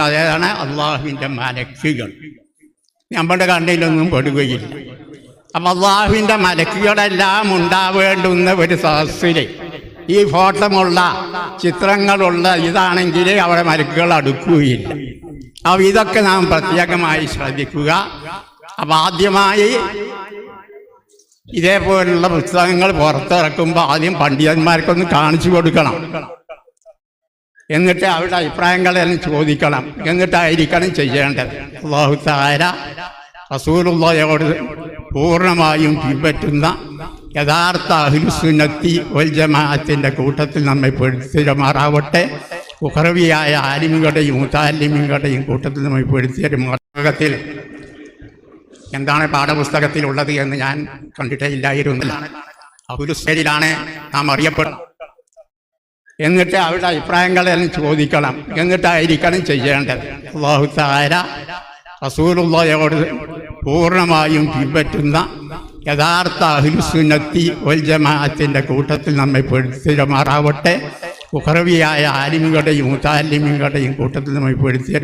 അതാണ് അള്ളാഹുവിന്റെ മലക്കുകൾ. നമ്മുടെ കണ്ണിലൊന്നും പെടുകയില്ല. അപ്പം അള്ളാഹുവിന്റെ മലക്കുകളെല്ലാം ഉണ്ടാവേണ്ടുന്ന ഒരു സദസ്സിൽ ഈ ഫോട്ടമുള്ള ചിത്രങ്ങളുള്ള ഇതാണെങ്കിൽ അവിടെ മലക്കുകൾ അടുക്കുകയില്ല. അപ്പം ഇതൊക്കെ നാം പ്രത്യേകമായി ശ്രദ്ധിക്കുക. അപ്പം ആദ്യമായി ഇതേപോലുള്ള പുസ്തകങ്ങൾ പുറത്തിറക്കുമ്പോൾ ആദ്യം പണ്ഡിതന്മാർക്കൊന്ന് കാണിച്ചു കൊടുക്കണം. എന്നിട്ട് അവരുടെ അഭിപ്രായങ്ങളെല്ലാം ചോദിക്കണം. എന്നിട്ടായിരിക്കണം ചെയ്യേണ്ടത്. അള്ളാഹു താര റസൂലുള്ളയോട് പൂർണമായും പിൻപറ്റുന്ന യഥാർത്ഥ അഹിലുസുന്നത്തി വൽ ജമാഅത്തിന്റെ കൂട്ടത്തിൽ നമ്മെ പെടുത്തിരമാറാവട്ടെ ഉഹറവിയായ ആലിമുകളുടെയും മുത്താലിമുകളുടെയും കൂട്ടത്തിൽ നമ്മെ പെടുത്തിയ എന്താണ് പാഠപുസ്തകത്തിലുള്ളത് എന്ന് ഞാൻ കണ്ടിട്ടേ ഇല്ലായിരുന്നില്ല. അഹുലുസ്തരിലാണ് നാം അറിയപ്പെടുന്നത് എന്നിട്ട് അവരുടെ അഭിപ്രായങ്ങളെല്ലാം ചോദിക്കണം. എന്നിട്ടായിരിക്കണം ചെയ്യേണ്ടത്. അള്ളാഹു താര റസൂലുള്ളയോട് പൂർണമായും പിൻപറ്റുന്ന യഥാർത്ഥ അഹിസുനത്തി വൽ ജമാഅത്തിന്റെ കൂട്ടത്തിൽ നമ്മെ പെടുത്തിരുമാറാവട്ടെ ഉഹറവിയായ ആലിമുകളുടെയും മുത്താലിമുകളുടെയും കൂട്ടത്തിൽ നമ്മെ പെടുത്തിയ